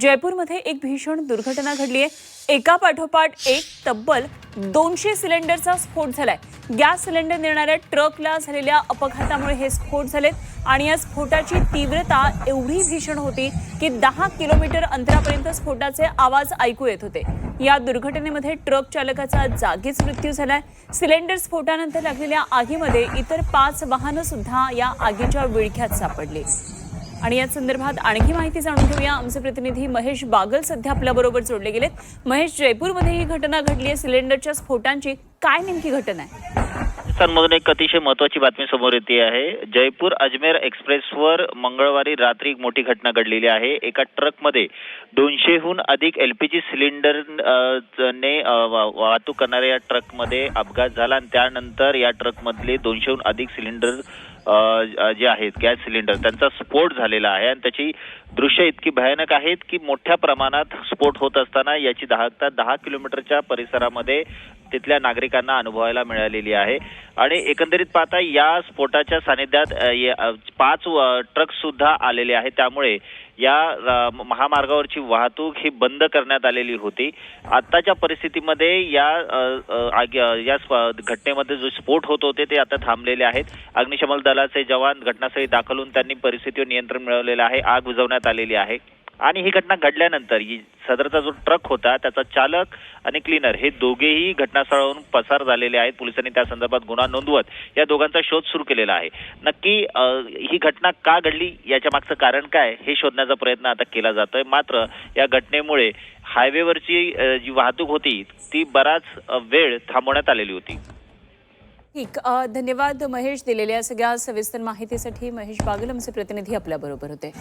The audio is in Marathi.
जयपूरमध्ये एक भीषण दुर्घटना घडली आहे एका पाठोपाठ एक तब्बल दोनशे सिलेंडरचा स्फोट झालाय. गॅस सिलेंडर नेणाऱ्या ट्रकला झालेल्या अपघातामुळे हे स्फोट झालेत आणि या स्फोटाची तीव्रता एवढी भीषण होती की दहा किलोमीटर अंतरापर्यंत स्फोटाचे आवाज ऐकू येत होते. या दुर्घटनेमध्ये ट्रक चालकाचा जागीच मृत्यू झालाय. सिलेंडर स्फोटानंतर लागलेल्या आगीमध्ये इतर पाच वाहनं सुद्धा या आगीच्या विळख्यात सापडली. आणि या संदर्भात आणखी माहिती जाणून घेऊया. आमचे प्रतिनिधी महेश बागल सध्या आपल्या बरोबर जोडले गेलेत. महेश जयपूरमध्ये ही घटना घडली आहे. सिलेंडरच्या स्फोटांची काय नेमकी घटना आहे? पाकिस्तानमधून एक अतिशय महत्वाची बातमी समोर येते आहे. जयपूर अजमेर एक्सप्रेसवर मंगळवारी रात्री एक मोठी घटना घडलेली आहे. एका ट्रकमध्ये दोनशेहून अधिक एलपीजी पी जी सिलेंडर ने वा- वाहतूक करणाऱ्या या ट्रकमध्ये अपघात झाला आणि त्यानंतर या ट्रकमधले दोनशेहून अधिक सिलेंडर जे आहेत गॅस सिलेंडर त्यांचा स्फोट झालेला आहे आणि त्याची दृश्य इतकी भयानक आहेत की मोठ्या प्रमाणात स्फोट होत असताना याची दाहकता दहा किलोमीटरच्या परिसरामध्ये तिथल्या नागरिकांना अनुभवायला मिळालेली आहे. आणि एकंदरीत पाहता या स्फोटाच्या सानिध्यात पाच ट्रक सुद्धा आलेले आहेत. त्यामुळे या महामार्गावरची वाहतूक ही बंद करण्यात आलेली होती. आत्ताच्या परिस्थितीमध्ये या या स्प- घटनेमध्ये जो स्फोट होत होते ते आता थांबलेले आहेत. अग्निशमन दलाचे जवान घटनास्थळी दाखल होऊन त्यांनी परिस्थितीवर नियंत्रण मिळवलेलं आहे. आग विझवण्यात आलेली आहे. आणि ही घटना घडल्यानंतर सदरचा जो ट्रक होता त्याचा चालक आणि क्लीनर हे दोघेही घटनास्थळावरून पसार झालेले आहेत. पोलिसांनी त्या संदर्भात गुन्हा नोंदवत या दोघांचा शोध सुरू केलेला आहे. नक्की ही घटना का घडली याच्या मागचं कारण काय हे शोधण्याचा प्रयत्न आता केला जातोय. मात्र या घटनेमुळे हायवेवरची जी वाहतूक होती ती बराच वेळ थांबवण्यात आलेली होती. ठीक धन्यवाद महेश दिलेल्या सगळ्या सविस्तर माहितीसाठी. महेश बागल आमचे प्रतिनिधी आपल्याबरोबर होते.